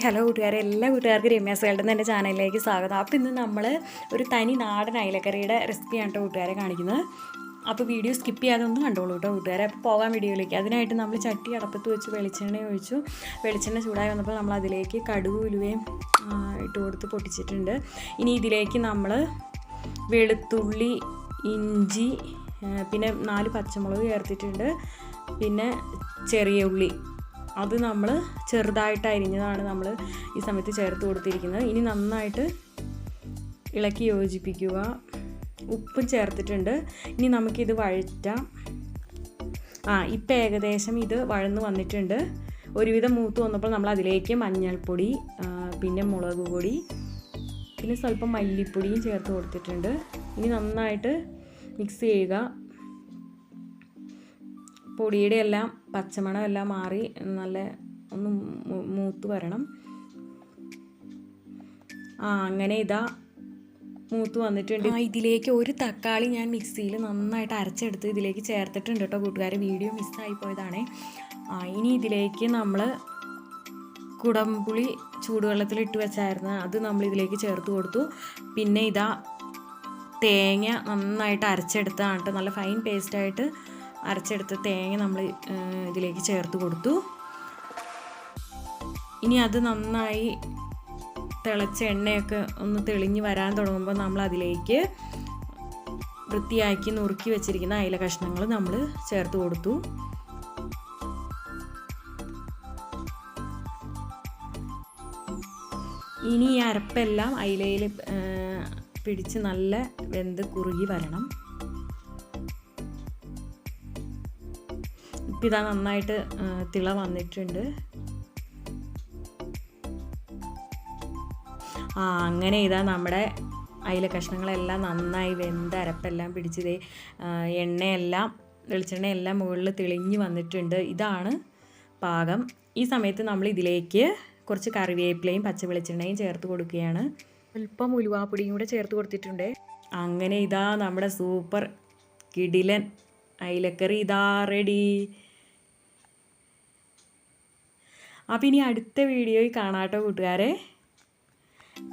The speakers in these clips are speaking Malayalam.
ഹലോ കൂട്ടുകാരെ. എല്ലാ കൂട്ടുകാർക്കും രമ്യാസ് വേൾഡ് എന്റെ ചാനലിലേക്ക് സ്വാഗതം. അപ്പോൾ ഇന്ന് നമ്മൾ ഒരു തനി നാടൻ അയലക്കറിയുടെ റെസിപ്പിയാണ് കേട്ടോ കൂട്ടുകാരെ കാണിക്കുന്നത്. അപ്പോൾ വീഡിയോ സ്കിപ്പ് ചെയ്യാതെ ഒന്ന് കണ്ടോളൂ കേട്ടോ കൂട്ടുകാരെ. അപ്പോൾ പോകാൻ വീഡിയോയിലേക്ക്. അതിനായിട്ട് നമ്മൾ ചട്ടി അടപ്പത്ത് വെച്ച് വെളിച്ചെണ്ണ ഒഴിച്ചു. വെളിച്ചെണ്ണ ചൂടായി വന്നപ്പോൾ നമ്മൾ അതിലേക്ക് കടുക് ഉലുവയും ഇട്ട് കൊടുത്ത് പൊട്ടിച്ചിട്ടുണ്ട്. ഇനി ഇതിലേക്ക് നമ്മൾ വെളുത്തുള്ളി ഇഞ്ചി പിന്നെ നാല് പച്ചമുളക് ചേർത്തിട്ടുണ്ട്. പിന്നെ ചെറിയ ഉള്ളി. അത് നമ്മൾ ചെറുതായിട്ട് അരിഞ്ഞതാണ് നമ്മൾ ഈ സമയത്ത് ചേർത്ത് കൊടുത്തിരിക്കുന്നത്. ഇനി നന്നായിട്ട് ഇളക്കി യോജിപ്പിക്കുക. ഉപ്പും ചേർത്തിട്ടുണ്ട്. ഇനി നമുക്കിത് വഴറ്റാം. ആ ഇപ്പം ഏകദേശം ഇത് വഴന്ന് വന്നിട്ടുണ്ട്. ഒരുവിധം മൂത്ത് വന്നപ്പോൾ നമ്മൾ അതിലേക്ക് മഞ്ഞൾപ്പൊടി പിന്നെ മുളക് പൊടി പിന്നെ സ്വല്പം മല്ലിപ്പൊടിയും ചേർത്ത് കൊടുത്തിട്ടുണ്ട്. ഇനി നന്നായിട്ട് മിക്സ് ചെയ്യുക. പൊടിയുടെ എല്ലാം പച്ചമണം എല്ലാം മാറി നല്ല ഒന്ന് മൂത്ത് വരണം. ആ അങ്ങനെ ഇതാ മൂത്ത് വന്നിട്ടുണ്ട്. ഇതിലേക്ക് ഒരു തക്കാളി ഞാൻ മിക്സിയിൽ നന്നായിട്ട് അരച്ചെടുത്ത് ഇതിലേക്ക് ചേർത്തിട്ടുണ്ട് കേട്ടോ കൂട്ടുകാരെ. വീഡിയോ മിസ്സായി പോയതാണ്. ഇനി ഇതിലേക്ക് നമ്മൾ കുടംപുളി ചൂടുവെള്ളത്തിൽ ഇട്ട് വെച്ചായിരുന്നു അത് നമ്മൾ ഇതിലേക്ക് ചേർത്ത് കൊടുത്തു. പിന്നെ ഇതാ തേങ്ങ നന്നായിട്ട് അരച്ചെടുത്താണ് നല്ല ഫൈൻ പേസ്റ്റായിട്ട് അരച്ചെടുത്ത തേങ്ങ നമ്മൾ ഇതിലേക്ക് ചേർത്ത് കൊടുത്തു. ഇനി അത് നന്നായി തിളച്ച എണ്ണയൊക്കെ ഒന്ന് തെളിഞ്ഞ് വരാൻ തുടങ്ങുമ്പോൾ നമ്മൾ അതിലേക്ക് വൃത്തിയാക്കി നുറുക്കി വെച്ചിരിക്കുന്ന അയില കഷ്ണങ്ങൾ നമ്മൾ ചേർത്ത് കൊടുത്തു. ഇനി ഈ അരപ്പെല്ലാം അയിലയിൽ പിടിച്ച് നല്ല വെന്ത് കുറുകി വരണം. ഇപ്പം ഇതാ നന്നായിട്ട് തിള വന്നിട്ടുണ്ട്. ആ അങ്ങനെ ഇതാ നമ്മുടെ അതിലെ കഷ്ണങ്ങളെല്ലാം നന്നായി വെന്ത് അരപ്പെല്ലാം പിടിച്ചതേ എണ്ണയെല്ലാം വെളിച്ചെണ്ണയെല്ലാം മുകളിൽ തെളിഞ്ഞ് വന്നിട്ടുണ്ട്. ഇതാണ് പാകം. ഈ സമയത്ത് നമ്മൾ ഇതിലേക്ക് കുറച്ച് കറിവേപ്പിലയും പച്ച വെളിച്ചെണ്ണയും ചേർത്ത് കൊടുക്കുകയാണ്. അല്പം ഉലുവാപ്പൊടിയും കൂടെ ചേർത്ത് കൊടുത്തിട്ടുണ്ട്. അങ്ങനെ ഇതാ നമ്മുടെ സൂപ്പർ കിടിലൻ അയിലക്കറി ഇതാ റെഡി അപ്പം ഇനി അടുത്ത വീഡിയോയിൽ കാണാട്ടോ കൂട്ടുകാരെ.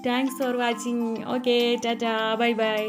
Thanks for watching okay tata bye bye